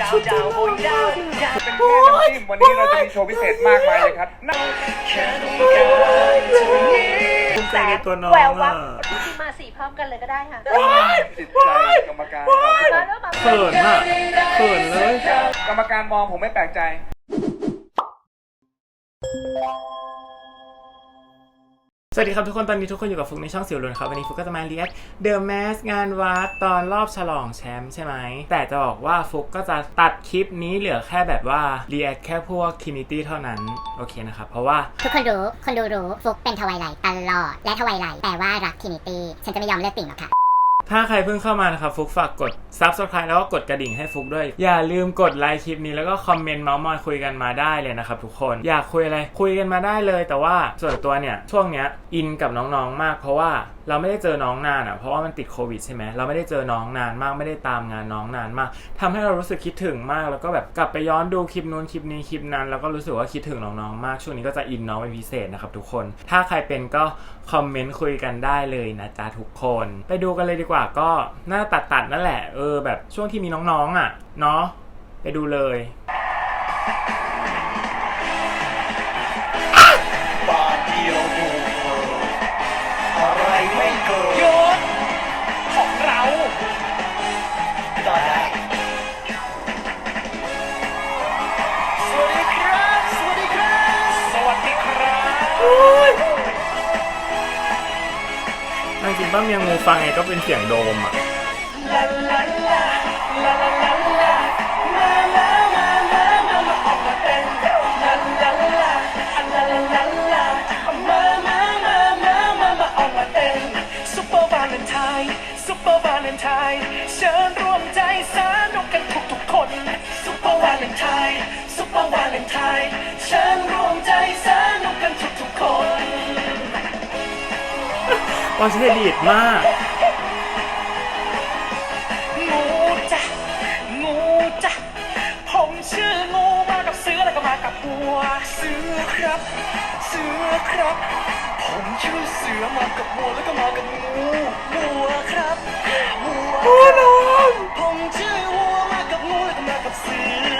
ดาวยาวโบยดาวยาวเป็นแค่น้ำจิ้มวันนี้เราจะมีโชว์พิเศษมากมายเลยครับนั่นแค่ต้องการเท่านี้ภูมิใจในตัวน้องแวววัอะบที่มาสี่พร้อมกันเลยก็ได้ค่ะจิตใจกรรมการเราทุกคนแล้วมาเขินอะเขินเลย กรรมการมองผมไม่แปลกใจ สวัสดีครับทุกคน ตอนนี้ทุกคนอยู่กับฟุกในช่องสิวลุนครับ วันนี้ฟุกก็จะมาเรียกเดอะแมสงานวัดตอนรอบฉลองแชมป์ใช่ไหม แต่จะบอกว่าฟุกก็จะตัดคลิปนี้เหลือแค่แบบว่าเรียกแค่พวกทินิตี้เท่านั้น โอเคนะครับ เพราะว่า ทุกคนรู้ คนดูรู้ ฟุกเป็นทวายไลท์ตลอด และทวายไลท์แปลว่ารักทินิตี้ ฉันจะไม่ยอมเลิกติ่งหรอกค่ะ ถ้าใครเพิ่งเข้ามานะครับฟุกฝากกด Subscribe แล้วก็กดกระดิ่งให้ฟุกด้วย อย่าลืมกดไลค์คลิปนี้แล้วก็คอมเมนต์เมาส์มอยคุยกันมาได้เลยนะครับทุกคนอยากคุยอะไรคุยกันมาได้เลย แต่ว่าส่วนตัวเนี่ยช่วงเนี้ยอินกับน้องๆมากเพราะว่า เราไม่ได้เจอน้องนานอะเพราะว่ามันติดโควิดใช่ไหมเราไม่ได้เจอน้องนานมากไม่ได้ตามงานน้องนานมากทำให้เรารู้สึกคิดถึงมาก แล้วก็แบบกลับไปย้อนดูคลิปนู้นคลิปนี้คลิปนั้น แล้วก็รู้สึกว่าคิดถึงน้องๆมาก ช่วงนี้ก็จะอินน้องเป็นพิเศษนะครับทุกคน ถ้าใครเป็นก็คอมเมนต์คุยกันได้เลยนะจ๊ะทุกคน ไปดูกันเลยดีกว่าก็หน่าตัดตัดๆนั่นแหละเออแบบช่วงที่มีน้องๆอะเนาะไปดูเลยบ นั่นจริงป้ามียงูฟังไงก็เป็นเสียงโดมอะซุปเปอร์วาเลนไทน์ซุปเปอร์วาเลนไทน์เชิญร่วมใจสนุกกันทุก คนออสเตรเลียดมาก งูจ้ะงูจ้ะผมชื่องูมากับเสือแล้วก็มากับวัว เสือครับ เสือครับ ผมชื่อเสือมากับวัวแล้วก็มากับงูวัวครับวัวครับผมชื่อวัวมากับงูแล้วก็มากับเสือ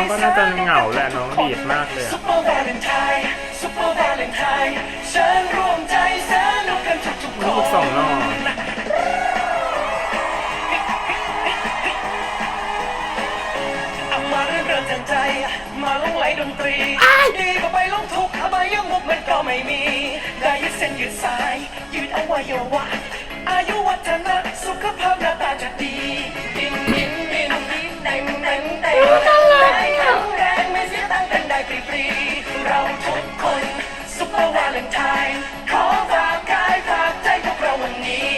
องก็น่าจะเหงาแหละน้องดีดมากเลยอะซุปเปอร์วาเลนไทน์ซุปเปอร์วาเลนไทน์เชิญร่วมใจสนุกกันทุกๆคลูกนสองหน่อเอามาเรื่อนเริงทางใจมาลงไหลดนตรีดีกว่าไปลงทุกข์อบายมุกมันก็ไม่มี ได้ยืดเส้นยืดสาย ยืดอวัยวะอายุวัฒนะสุขภาพหน้าตาจะดีดินดิ ซุปเปอร์วาเลนไทน์ขอฝากกายฝากใจพวกเราวันนี้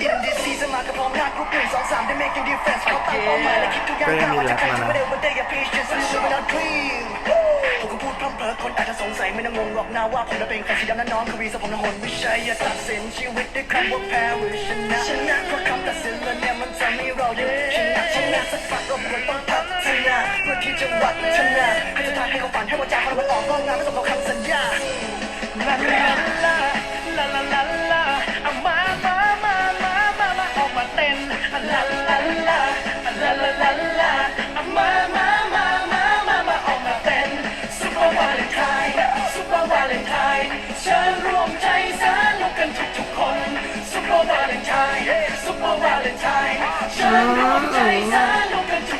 อินดีซีสมากับพร้อมหน้ากรุ๊ปหนึ่งสองสามได้ make you difference เขาตั้งเป้าหมายและคิดทุกอย่างข้าวว่าจะใครจะไม่ได้วัน day อย่า please just live without dream ผมก็พูดพร่ำเพอคนอาจจะสงสัยไม่ต้องงงหรอกนะว่าผมจะเป็นใครสีดำนั้นน้องคือวีสผมนหนไม่ใช่อย่าตัดสินชีวิตด้วยคำว่าแพ้หรือชนะชนะเพราะคำตัดสินแล้วเนี่ยมันทำให้เราได้ชนะชนะสักฝักก็ควรต้องพัฒ นาเพื่อที่จังหวัดชนะให้ทานให้เขาฝันให้วาจาเขามันออกร่องงานไม่สมกับคำสัญญาลาลาลาลาลาลาลาเอามามามามามามาออกมาเต้นลาลาลาลาลาลาลาเอามามามามามามาออกมาเต้นซุปเปอร์วาเลนไทน์ซุปเปอร์วาเลนไทน์เชิญร่วมใจสนุกกันทุกทุกคนซุปเปอร์วาเลนไทน์ซุปเปอร์วาเลนไทน์เชิญร่วมใจสนุกกันทุก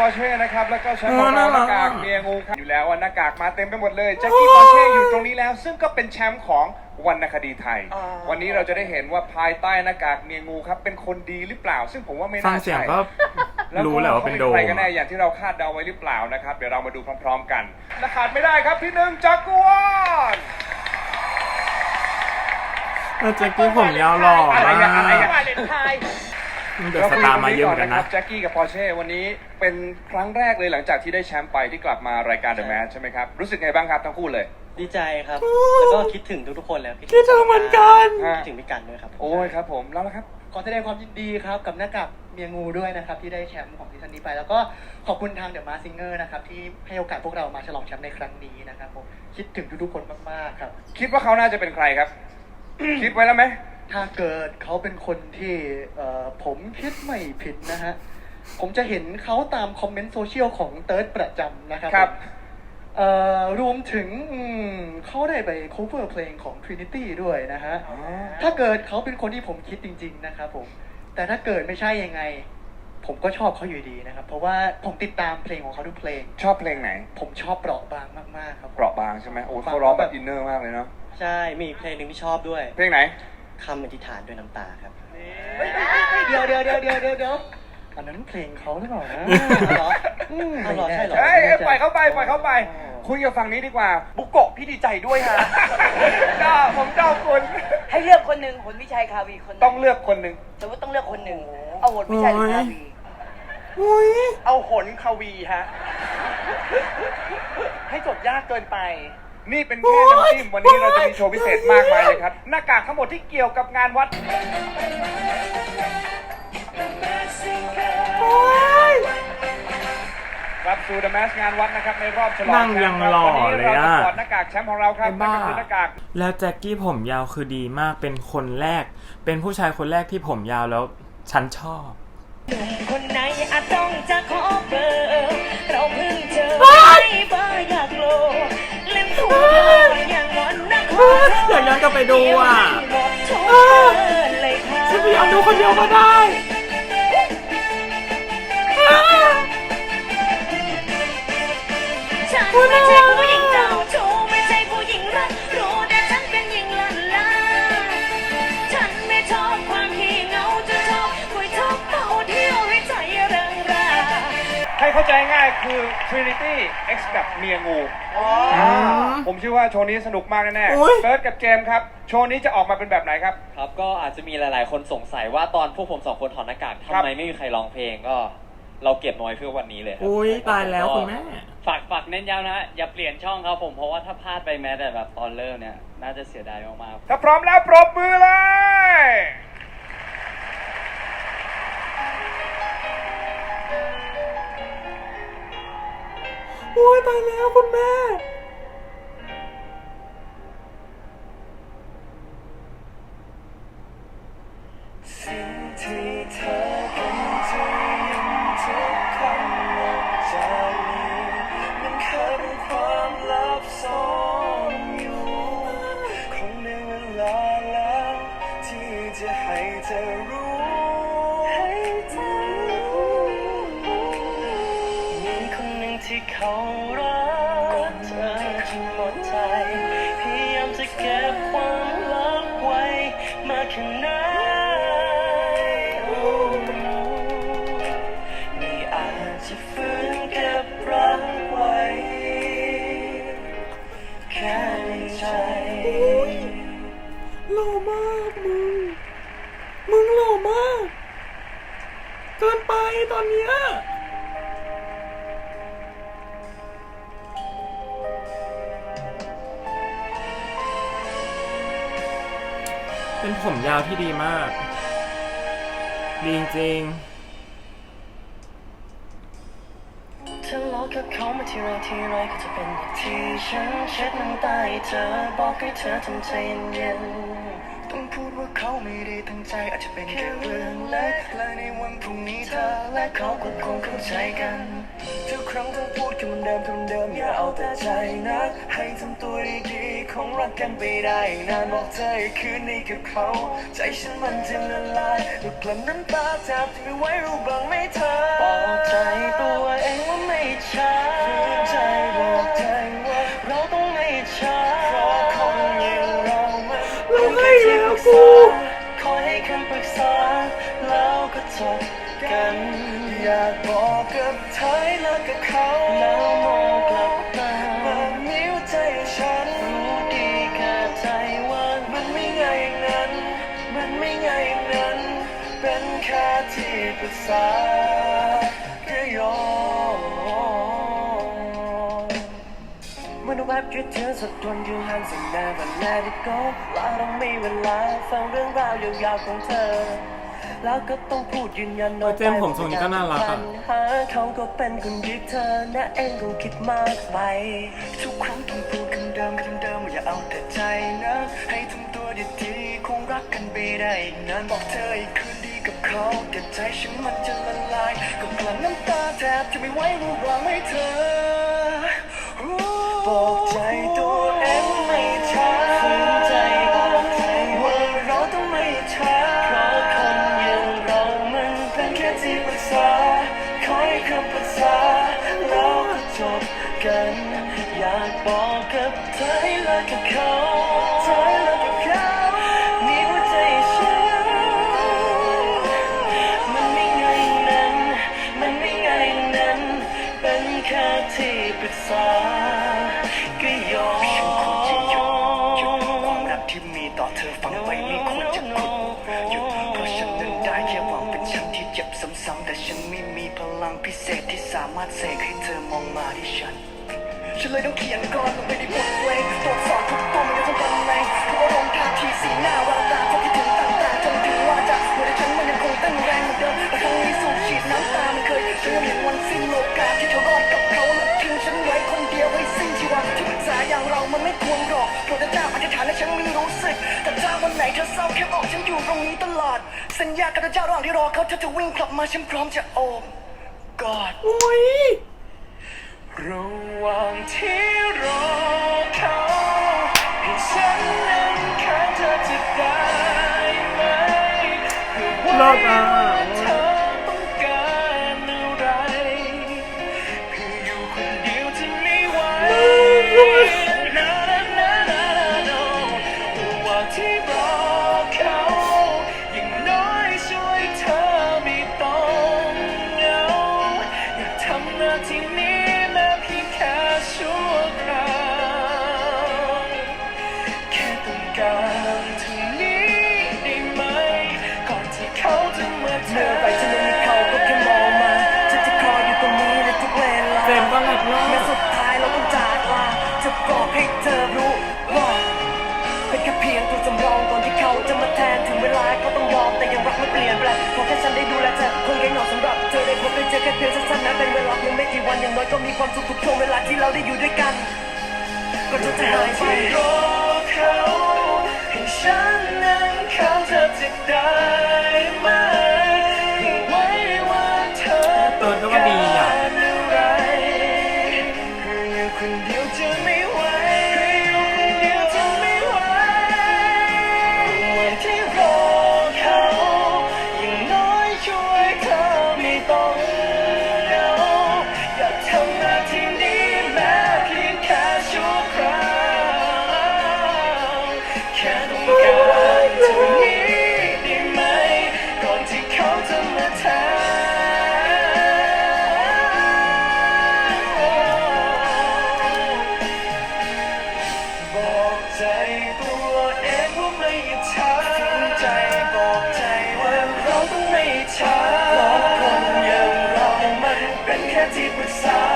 ปอร์เช่นะครับ แล้วก็แชมป์ของเราน่าหรัน้ากกากอะเมียงูครับอยู่แล้วว่าหน้ากากมาเต็มไปหมดเลยแจ็คกี้ปอร์เช่อยู่ตรงนี้แล้ว ซึ่งก็เป็นแชมป์ของวรรณคดีไทย วันนี้เราจะได้เห็นว่าภายใต้หน้ากากเมียงูครับ เป็นคนดีหรือเปล่า ซึ่งผมว่าไม่ฟังน่าเสียงใช่ก็แล้วรู้แหละว่าเป็นโดขมใครกันแน่อย่างที่เราคาดเดาไว้หรือเปล่านะครับ เดี๋ยวเรามาดูพร้อม ๆ กันและขาดไม่ได้ครับที่หนึ่งจักรวาล เออแจ็คกี้ผมยาวหล่ออะไรมาอะอะไรกอะเดอะสตาร์มาเยอะเหมือนกันนะ แจ็คกี้กับปอร์เช่วันนี้เป็นครั้งแรกเลยหลังจากที่ได้แชมป์ไปที่กลับมารายการ The Match ใช่ไหมครับ รู้สึกไงบ้างครับทั้งคู่เลย ดีใจครับ แล้วก็คิดถึงทุกๆคนแล้วคิดถึงเหมือนกันฮะคิดถึงพี่กันด้วยครับ โอ้ยครับผมแล้วล่ะครับ ขอแสดงความยินดีครับกับหน้ากากเมียงูด้วยนะครับที่ได้แชมป์ของซีซั่นนี้ไป แล้วก็ขอบคุณทางเดอะมาซิงเกอร์นะครับที่ให้โอกาสพวกเรามาฉลองแชมป์ในครั้งนี้นะครับผมคิดถึงทุกๆคนมากๆครับ คิดว่าเขาน่าจะเป็นใครครับ คิดไว้แล้วไหม ถ้าเกิดเขาเป็นคนที่เอ่อผมคิดไม่ผิดนะฮะ ผมจะเห็นเขาตามคอมเมนต์โซเชียลของเติร์ดประจำนะครับครับเอ่อรวมถึงอืมเขาได้ไป cover เพลงของ Trinity ด้วยนะฮะ ถ้าเกิดเขาเป็นคนที่ผมคิดจริง ๆ นะครับผม แต่ถ้าเกิดไม่ใช่ยังไง ผมก็ชอบเขาอยู่ดีนะครับ เพราะว่าผมติดตามเพลงของเขาทุกเพลง ชอบเพลงไหน ผมชอบเปราะบางมากๆครับ เปราะบางใช่ไหมโอ้ยเขาร้องแบบอินเนอร์มากเลยเนาะ ใช่ มีอีกเพลงหนึ่งที่ชอบด้วย เพลงไหน คำอธิษฐานด้วยน้ำตาครับเฮ้ยเดี๋ยวเดี๋ยวเดี๋ยวเดี๋ยวเดี๋ยวเดี๋ยวอันนั้นเพลงเขาหรือเปล่านะเหรออืมเอาเหรอใช่เหรอเอ้ยเอ้ยปล่อยเข้าไปปล่อยเข้าไป คุยกับฝั่งนี้ดีกว่า บุกโกะพี่ดีใจด้วยฮะชอบผมชอบคุณให้เลือกคนหนึ่งผลวิชัยคาวีคนหนึ่ต้องเลือกคนหนึ่งสมมติต้องเลือกคนหนึ่งเอาผลวิชัยหรือคาวีอุ้ยเอาหนคาวีฮะ ให้จดยากเกินไป นี่เป็นแค่น้ำจิ้มวันนี้เราจะมีโชว์พิเศษมากมายเลยครับ หน้ากากทั้งหมดที่เกี่ยวกับงานวัดรับสู่ The Mask งานวัดนะครับในรอบฉลองนั่งแชยัมงป์ครับหล่อวันนี้เลยเราจะอะถอดหน้ากากแชมป์ของเราครับไอ้นั่นบ้า ก็คือหน้ากากแล้วแจ็คกี้ผมยาวคือดีมากเป็นคนแรก เป็นผู้ชายคนแรกที่ผมยาวแล้ว ฉันชอบ คนไหนอาจต้องจะขอเบอร์ เราเพิ่งเจอไม่เบอร์อยากโลเล่มถูก อย่างวันนักขออยากย้อนกลับไปดูอะฉันพยายามดูคนเดียวก็ได้คุณไม่ใช่ เข้าใจง่ายคือ Trinity X กับเมียงูผมเชื่อว่าโชว์นี้สนุกมากแน่โอ๊ยๆเฟิร์สกับเจมส์ครับ โชว์นี้จะออกมาเป็นแบบไหนครับ ครับก็อาจจะมีหลาย ๆ คนสงสัยว่าตอนพวกผมสองคนถอดหน้ากากครัทำบไมไม่มีใครร้องเพลงก็เราเก็บน้อยเพื่อวันนี้เลยครับอุ้ยตายแล้วคุณแม่ ฝากฝากเน้นย้ำนะ อย่าเปลี่ยนช่องครับผมเพราะว่าถ้าพลาดไปแม้แต่แบบตอนเริ่มเนี่ย น่าจะเสียดายมากๆ ถ้าพร้อมแล้วปรบมือเลย โอ้ยตายแล้วคุณแม่ สิ่งที่เธอเป็นจ เป็นผมยาวที่ดีมาก ดีจริงเลาะกับเขามาทีไรทีไรก็จะเป็นอย่างที่ฉันเช็ดน้ำตาให้เธอบอกให้เธอทำใจเย็นๆต้องพูดว่าเขาไม่ได้ตั้งใจอาจจะเป็นแค่เรื่องเล็กและในวันพรุ่งนี้เธอและเขาก็คงเข้าใจกันทุกครั้งต้อพูดคำเดิมคำเดิมอย่าเอาแต่ใจนะให้ทำตัวดีๆ คงรักกันไปได้นานบอกเธออีกคืนนี้กับเขา ใจฉันมันจะละลายลุกกลั่นน้ำตาแทบจะไม่ไหวรู้บ้างไหมเธอบอกใจตัวเองว่าไม่ใช่ใจบอกใจว่าเราต้องไม่ช้าเพราะคนอย่างเรามันเป็นแค่ที่ปรึกษาคอยให้คำปรึกษาแล้วก็จบกัน อยากบอกกับเธอให้เลิกกับเขา ที่ปรึกษาก็ยอม When the web คิดถึงสักวัน you hands and never let it go เราต้องมีเวลาฟังเรื่องราวยาวๆของเธอ แล้วก็ต้องพูดยืนยันเออเจมส์ผมทรงนี้ก็น่ารักอะ หาเขาก็เป็นคนยิกเธอนะเองคงคิดมากไป ทุกครั้งต้องพูดคำเดิมคำเดิมอย่าเอาแต่ใจนะ ให้ทำตัวดีๆคงรักกันไปได้อีกนานบอกเธออีกคืน ดีกับเขาแต่ใจฉันมันจะละลายก็กลั่นน้ำตาแทบจะไม่ไหวรู้บ้างไหมเธอบอกใจตัวเองไม่ช้าฝืนใจบอกใจว่าเราต้องไม่ช้าเพราะคนอย่างเรามันเป็นแค่ที่ปรึกษาคอยคำปรึกษาแล้วก็จบกัน อยากบอกกับเธอให้เลิกกับเขา ฝังไว้ไม่ควรจะขุดหยุดเพราะฉันนั้นได้แค่หวังเป็นฉันที่เจ็บซ้ำๆแต่ฉันไม่มีพลังพิเศษที่สามารถเสกให้เธอมองมาที่ฉัน ฉันเลยต้องเขียนกรลงไปในบทเพลงตรวจสอบทุกตัวมันยังต้องทำไงคืออารมณ์ท่าทีสีหน้าแววตาความคิดถึงต่างๆจนถึงว่าจะหัวใจฉันมันยังคงเต้นแรงเหมือนเดิมแต่ครั้งนี้สูบฉีดน้ำตามันเคยฉันยังเห็นวันสิ้นโลกาที่เธอรอดกับเขาและทิ้งฉันไว้คนเดียวให้สิ้นชีวาที่ปรึกษาอย่างเรามันไม่ควรหรอก โปรดเจ้าอธิษฐานให้ฉันไม่รู้สึก แต่ถ้าวันไหนเธอเศร้าแค่บอกฉันอยู่ตรงนี้ตลอด สัญญากับเจ้าระหว่างที่รอเขาเธอจะวิ่งกลับมาฉันพร้อมจะโอบกอดอุ้ยระหว่างที่รอเขาให้ฉันนั้นข้างเธอจะได้ไหมเพื่อไว้เลิศอะ ธอรู้ว่าเป็นแค่เพียงตัวสำรองก่อนที่เขาจะมาแทนถึงเวลาก็ต้องยอมแต่ยังรักไม่เปลี่ยนแปลงขอแค่ฉันได้ดูแลเธอคงแค่เหงาสำหรับเธอได้พบได้เจอแค่เพียงสั้นๆนะเป็นเวลาเพียงไม่กี่วันอย่างน้อยก็มีความสุขทุกช่วงเวลาที่เราได้อยู่ด้วยกันก่อนเธอจะหายไปรอเขาให้ฉันนั้นเขาเธอจะได้ไหม เป็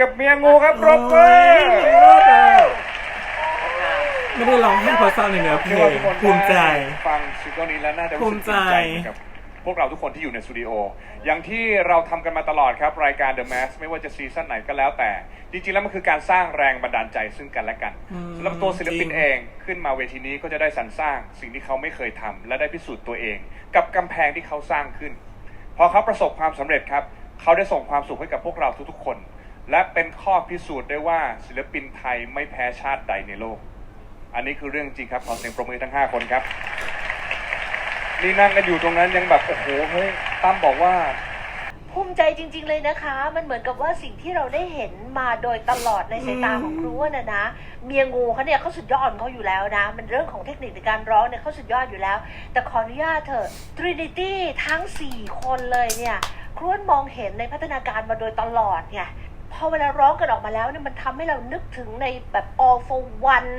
กับเมียงูครับปรบมืโอ้อยไม่ได้ร้องให้เพราะเศร้าในเนื้อเพลเชื่อว่างทุกคนภูมิใจได้ฟังซิงเกิลนี้แล้วน่าจะรู้สึกภูมิใจภูมิใจเหมือนกับพวกเราทุกคนที่อยู่ในสตูดิโอ อย่างที่เราทำกันมาตลอดครับ รายการ The Mask ไม่ว่าจะซีซั่นไหนก็แล้วแต่ จริงๆ แล้วมันคือการสร้างแรงบันดาลใจซึ่งกันและกันอืมสำหรับตัวศิลปินจริงเองขึ้นมาเวทีนี้ก็จะได้สรรสร้างสิ่งที่เขาไม่เคยทำและได้พิสูจน์ตัวเอง กับกำแพงที่เขาสร้างขึ้น พอเขาประสบความสำเร็จครับ เขาได้ส่งความสุขให้กับพวกเราทุกๆคน และเป็นข้อพิสูจน์ได้ว่าศิลปินไทยไม่แพ้ชาติใดในโลก อันนี้คือเรื่องจริงครับ ขอเสียงปรบมือทั้ง 5 คนครับ นี่นั่งกันอยู่ตรงนั้นยังแบบ โอ้โห เฮ้ย ตั้มบอกว่า ภูมิใจจริง ๆ เลยนะคะ มันเหมือนกับว่าสิ่งที่เราได้เห็นมาโดยตลอดในสายตาของครูอ้วนะนะ เมียงูเขาเนี่ยเขาสุดยอดของเขาอยู่แล้วนะ มันเรื่องของเทคนิคในการร้องเนี่ยเขาสุดยอดอยู่แล้ว แต่ขออนุญาตเถอะ Trinity ทั้ง 4 คนเลยเนี่ยครูนมองเห็นในพัฒนาการมาโดยตลอดไง พอเวลาร้องกันออกมาแล้วเนี่ยมันทำให้เรานึกถึงในแบบ all for one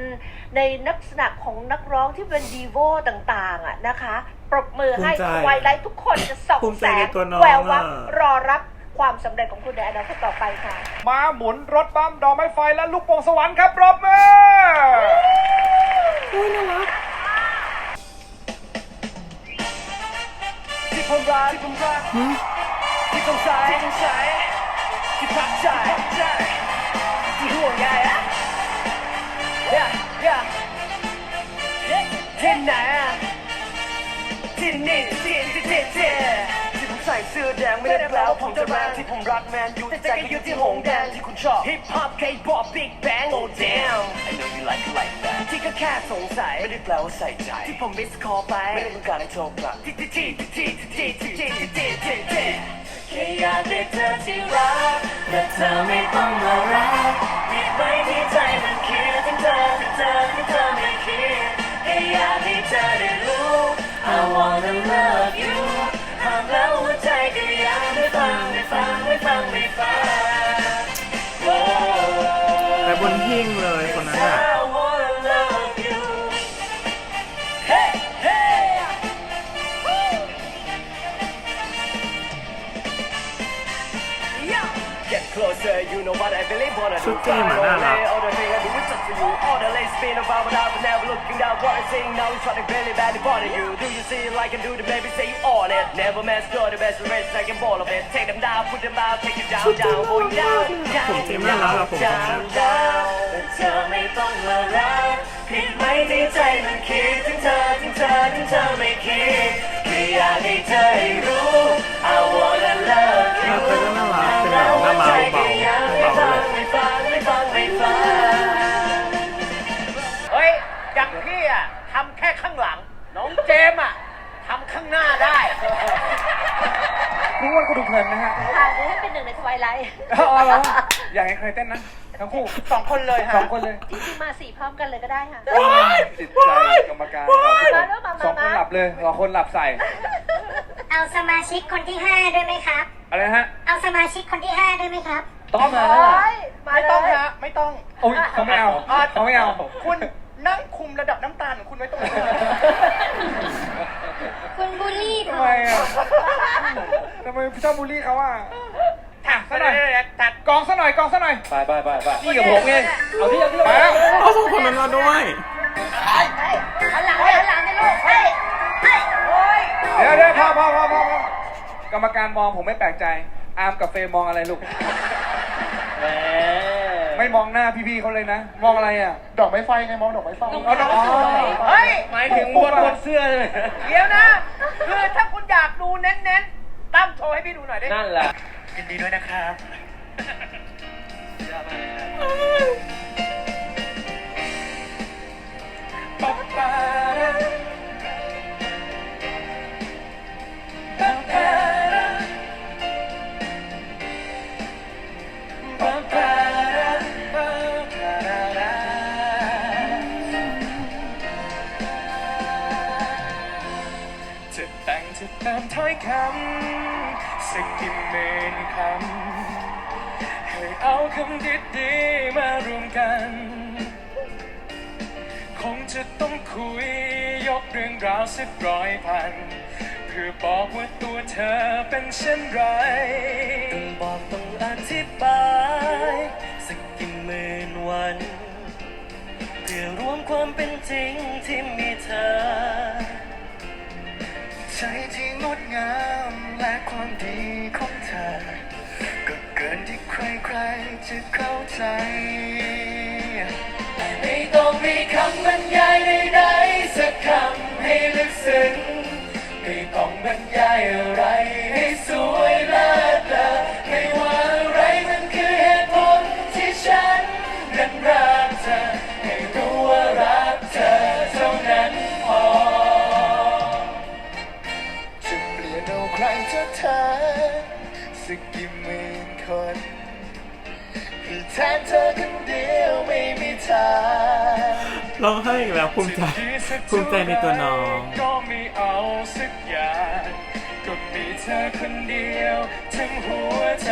ในลักษณะของนักร้องที่เป็นดีโวต่างๆอะนะคะ ปรบมือให้ภูมิใจไวไลท์ทุกคนจะส่องภูมิแสใจงในตัวน้องแวววับอะรอรับความสำเร็จของคุณในอนาคตต่อไปค่ะม้าหมุนรถบัมดอกไม้ไฟและลูกโป่งสวรรค์ครับปรบมือที่ผมรักที่ผมรักที่สงสัยที่สงสัย ที่พักใจที่ห่วงใยอะ yeah yeah ที่ไหนอะที่นี่ที่ที่ที่ที่ที่ผมใส่เสื้อแดงไม่ได้แปลว่าผมจะแมนที่ผมรักแมนยูแต่ใจก็อยู่ที่หงแดงที่คุณชอบ hip hop K-pop Big Bang oh damn I know you like it like that ที่ก็แค่สงสัยไม่ได้แปลว่าใส่ใจที่ผมมิสคอไปไม่ได้ต้องการให้โทรกลับที่ที่ที่ที่ที่ที่ที่ที่ที่ที่ที่แค่ อยากได้เธอที่รักและเธอไม่ต้องมารักมีไหมที่ใจมันคิดถึงเธอถึงเธอที่เธอไม่คิดแค่อยากให้เธอได้รู้ I wanna love you ห้ามแล้วหัวใจก็อยากไม่ฟังไม่ฟังไม่ฟังไม่ฟังแต่บนหิ้งเลยคนนั้นอะ ball of it. Take them down, put them out, take it down, down, going down, ผมเจ down, มส์น่ารักอะผม down, down. แต่เธอไม่ต้องมารักผิดไหมที่ใจมันคิดถึงเธอถึงเธอถึงเธอไม่คิด แค่อยากให้เธอได้รู้ I wanna love หน้า you เธอก็น่ารักเป็นแบบหน้าม้าเบาเบาเลย ไม่ฟังไม่ฟังไม่ฟัง เฮ้ยอย่างพี่อะทำแค่ข้างหลัง น้องเจมส์อะทำข้างหน้าได้คุณอ้วนก็ดูเพลินนะฮะค่ะเดี๋ยวให้เป็นหนึ่งในทวายไลท์อาเอาเอาอยากให้ใครเต้นนะทั้งคู่สองคนเลยฮะสองคนเลยจริงๆมาสี่พร้อมกันเลยก็ได้ค่ะติดใจกรรมการ มาแล้ว เลยสองคนหลับใส่ เอาสมาชิกคนที่5ด้วยไหมครับ อะไรนะฮะ เอาสมาชิกคนที่5ด้วยไหมครับ ต้องมาโอ้ยมาไม่เลต้องยฮะไม่ต้องโอ้ยเขาไม่เอาเขาไม่เอาคุณนั่งคุมระดับน้ำตาลของคุณไว้ตรงนี้คุณบูลลี่ผทำมไมอะทำไมชอบบูลลี่เขาอะอะซะหน่อยตัดกองซะหน่อยกองซะหน่อยไปไปไปไปนี่กับผมไงเอาที่เอาที่ไปแล้วเอาสองคนนั้นมาด้วยหันหลังให้หันหลัง กรรมการมองผมไม่แปลกใจ อาร์มกับเฟย์มองอะไรลูก แหมไม่มองหน้าพี่ๆเขาเลยนะ มองอะไรอะ ดอกไม้ไฟไงมองดอกไม้ไฟเอาดอกอ๋อเฮ้ย หมายถึงบนบนเสื้อเลย เดี๋ยวนะ คือถ้าคุณอยากดูเน้นๆ ตั้มโชว์ให้พี่ดูหน่อยได้ไหมนั่นแหละ ยินดีด้วยนะครับจะ ถ้อยคำสักกี่หมื่นคำให้เอาคำดีๆมารวมกัน คงจะต้องคุยยกเรื่องราวสักร้อยพัน เพื่อคือบอกว่าตัวเธอเป็นเช่นไรต้องบอกต้องอธิบายสักกี่หมื่นวัน เพื่อรวมความเป็นจริงที่มีเธอ ใจที่งดงามและความดีของเธอ ก็เกินที่ใครๆจะเข้าใจ ไม่ต้องมีคำบรรยายใดๆสักคำให้ลึกซึ้งไม่ต้องบรรยายอะไรให้สวยเลิศเลอไม่ว่าอะไรมันคือเหตุผลที่ฉันนั้นรักเธอ เธอ สักกี่หมื่นคนคือแทนเธอคนเดียวไม่มีทางร้องไห้อีกแล้วภูมิใจภูมิใจในตัวน้อง ก็ไม่เอาสักอย่างก็มีเธอคนเดียวทั้งหัวใจ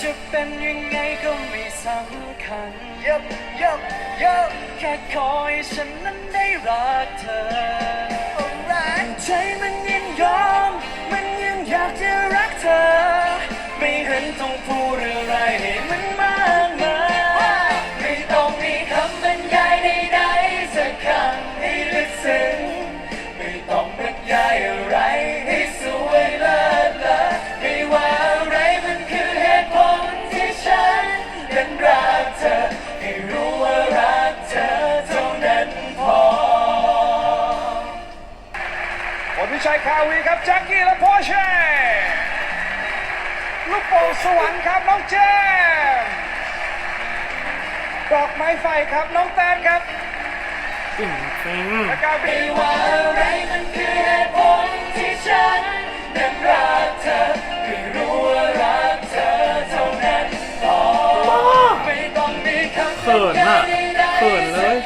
จะเป็นยังไงก็ไม่สำคัญยับยับยับแค่ขอให้ฉันนั้นได้รักเธอ ต้องพูดอะไรให้มันมากมายไม่ต้องมีคำบรรยายใดๆสักคำให้ลึกซึ้งไม่ต้องบรรยายอะไรให้สวยเลิศเลอไม่ว่าอะไรมันคือเหตุผลที่ฉันนั้นรักเธอให้รู้ว่ารักเธอเท่านั้นพอผลวิชัยคาวีครับแจ็คกี้และพเช่ลูกโป่ สวรรค์ครับน้องเจมส์ดอกไม้ไฟครับน้องแตนครับจริงจริงและกาบีไม่ว่าอะไรมันคือเหตุผลที่ฉันนั้นรักเธอให้รู้ว่ารักเธอเท่านั้นพอไม่ต้องมีคำเขินอะเขินเลย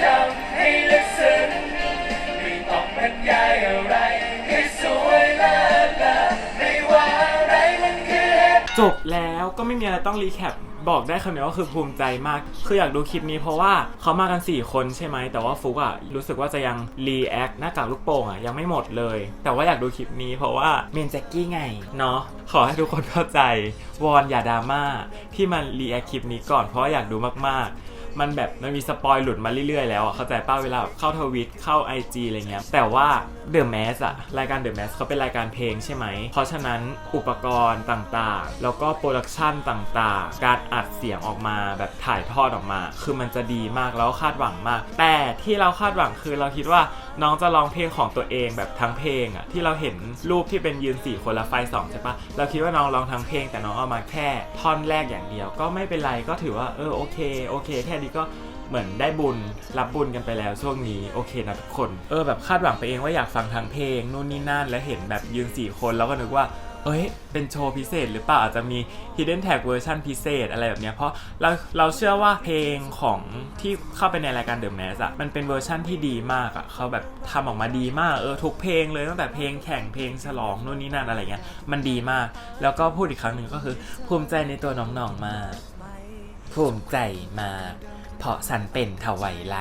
จบแล้วก็ไม่มีอะไรต้องรีแคปบอกได้คำเดียวว่าคือภูมิใจมาก คืออยากดูคลิปนี้เพราะว่าเขามากัน 4 คนใช่ไหม แต่ว่าฟุกอะรู้สึกว่าจะยังรีแอคหน้ากากลูกโป่งอะยังไม่หมดเลย แต่ว่าอยากดูคลิปนี้เพราะว่าเมนแจ็กกี้ไง เนาะ ขอให้ทุกคนเข้าใจ วอนอย่าดราม่าที่มันรีแอคคลิปนี้ก่อนเพราะอยากดูมากๆ มันแบบมันมีสปอยหลุดมาเรื่อยๆแล้วอะเข้าใจป้าเวลาแบบเข้าทวิตเข้า IG อะไรเงี้ยแต่ว่า The Mask อะรายการ The Mask เขาเป็นรายการเพลงใช่ไหม เพราะฉะนั้นอุปกรณ์ต่างๆ แล้วก็โปรดักชันต่างๆ การอัดเสียงออกมาแบบถ่ายทอดออกมา คือมันจะดีมากแล้วคาดหวังมาก แต่ที่เราคาดหวังคือเราคิดว่าน้องจะร้องเพลงของตัวเองแบบทั้งเพลงอะที่เราเห็นรูปที่เป็นยืนสี่คนละไฟสองใช่ปะเราคิดว่าน้องร้องทั้งเพลงแต่น้องเอามาแค่ท่อนแรกอย่างเดียว ก็ไม่เป็นไรก็ถือว่าเออโอเคโอเคแค่นี้ก็เหมือนได้บุญรับบุญกันไปแล้วช่วงนี้โอเคนะทุกคนเออแบบคาดหวังไปเองว่าอยากฟังทั้งเพลงนู่นนี่นั่นแล้วเห็นแบบยืนสี่คนแล้วก็นึกว่าเอ้ย เป็นโชว์พิเศษหรือเปล่าอาจจะมี hidden tag เวอร์ชันพิเศษอะไรแบบเนี้ยเพราะเราเราเชื่อว่าเพลงของที่เข้าไปในรายการ The Mask อะมันเป็นเวอร์ชั่นที่ดีมากอะเขาแบบทำออกมาดีมากเออทุกเพลงเลยตั้งแต่เพลงแข่งเพลงฉลองนู่นนี่นั่นอะไรเงี้ยมันดีมาก แล้วก็พูดอีกครั้งหนึ่งก็คือภูมิใจในตัวน้องๆมาก ภูมิใจมาก เพราะฉันเป็นทวายไหล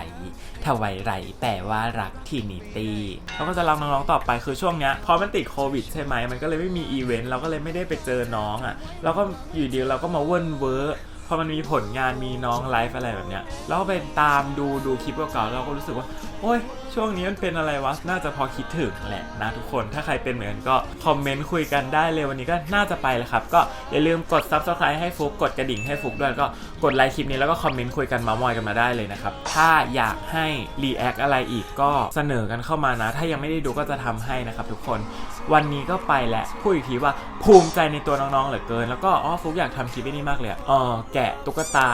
ทวายไหลแปลว่ารักทีนิตี้เราก็จะรักน้องๆต่อไปคือช่วงเนี้ยพอมันติดโควิดใช่ไหมมันก็เลยไม่มีอีเวนต์เราก็เลยไม่ได้ไปเจอน้องอะ่ะเราก็อยู่ดีเราก็มาเวิร์นเวอร์พอมันมีผลงานมีน้องไลฟ์อะไรแบบเนี้ยเราก็ไปตามดูดูคลิปเก่าๆเราก็รู้สึกว่าโอ้ยช่วงนี้มันเป็นอะไรวะ น่าจะพอคิดถึงแหละนะทุกคน ถ้าใครเป็นเหมือนกันก็คอมเมนต์คุยกันได้เลยวันนี้ก็น่าจะไปแล้วครับ ก็อย่าลืมกด subscribe ให้ฟุกกดกระดิ่งให้ฟุกด้วยก็กดไลค์คลิปนี้แล้วก็คอมเมนต์คุยกันมามอยกันมาได้เลยนะครับ ถ้าอยากให้รีแอคอะไรอีกก็เสนอกันเข้ามานะ ถ้ายังไม่ได้ดูก็จะทำให้นะครับทุกคน วันนี้ก็ไปแล้วพูดอีกทีว่าภูมิใจในตัวน้องๆเหลือเกิน แล้วก็อ๋อฟุกอยากทำคลิปนี้มากเลยอะเออแกะตุ๊กตา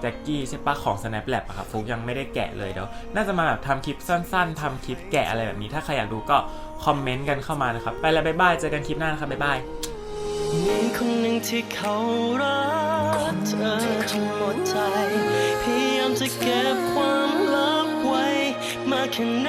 แจ็คกี้ใช่ปะของ Snap Lab อะครับฟุกยังไม่ได้แกะเลยเดี๋ยวน่าจะมาแบบทำคลิปสั้นั้นทำคลิปแกะอะไรแบบนี้ ถ้าใครอยากดูก็คอมเมนต์กันเข้ามานะครับ ไปแล้วบ๊ายบายเจอกันคลิปหน้านะครับบ๊ายบายมีคนหนึ่งที่เขารักเธอจนหมดใจพยายามจะเก็บความลับไว้มาแค่ไหน